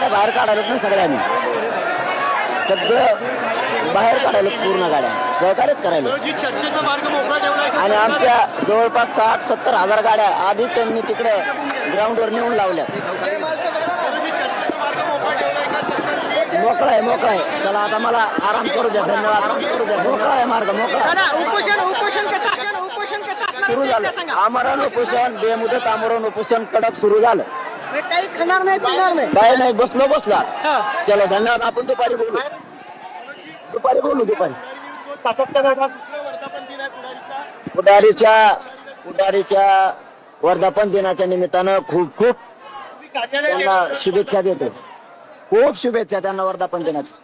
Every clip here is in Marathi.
गाड्या बाहेर काढायला ना सगळ्या आम्ही सगळं बाहेर काढायला पूर्ण गाड्या. सहकार्यच करायला? आणि आमच्या जवळपास साठ सत्तर हजार गाड्या आधी त्यांनी तिकडे ग्राउंडवर नेऊन लावल्या. जी चर्चेचा मार्ग मोकळा ठेवलाय का सरकारशी मोकळा आहे मोकळा आहे. चला आता मला आराम करू द्या. धन्यवाद. आराम करू द्या मोकळा आहे. मार्ग मोकळा उपोषण उपोषण कसं सुरू ते झालं. आमरण उपोषण बेमुदत आमरण उपोषण कडक सुरू झालं. काही खाणार नाही पिणार नाही. काय नाही बसलो बसला. चलो धन्यवाद. आपण दुपारी बोलू. दुपारी बोलू दुपारी. सातत्यानं दुसरा वर्धापन दिनाच्या निमित्तानं खूप खूप त्यांना शुभेच्छा देतो. खूप शुभेच्छा त्यांना वर्धापन दिनाच्या.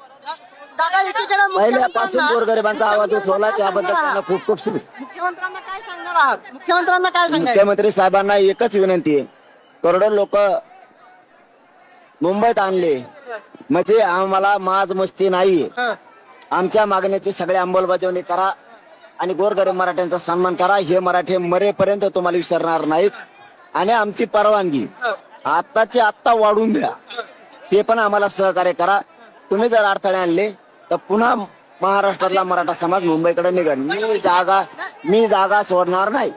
दादा एकीकडे पहिल्यापासून मुख्यमंत्र्यांना- गोरगरिबांचा आवाज उठवला त्याबद्दल त्यांना खूप खूप शुभेच्छा. मुख्यमंत्र्यांना काय सांगणार आहात? मुख्यमंत्र्यांना काय सांगायचं? मुख्यमंत्री साहेबांना एकच विनंती आहे. करोडो लोक मुंबईत आणले. म्हणजे आम्हाला माज मस्ती नाहीये आमच्या मागण्याची सगळ्या अंमलबजावणी करा आणि गोरगरीब मराठ्यांचा सन्मान करा. हे मराठी मरेपर्यंत तुम्हाला विसरणार नाहीत. आणि आमची परवानगी आत्ताची आत्ता वाढून द्या. ते पण आम्हाला सहकार्य करा. तुम्ही जर अडथळे आणले तर पुन्हा महाराष्ट्रातला मराठा समाज मुंबईकडे निघेल. मी जागा मी जागा सोडणार नाही.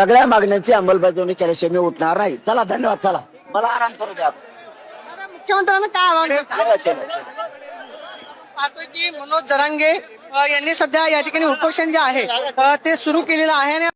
सगळ्या मागण्यांची अंमलबजावणी केल्याशिवाय मी उठणार नाही. चला धन्यवाद चला. मला आराम करू द्या. मुख्यमंत्र्यांना काय आव्हान? केलं. पाहतोय की मनोज जरांगे अ, यांनी सध्या या ठिकाणी उपोषण जे आहे अ, ते सुरू केलेलं आहे आणि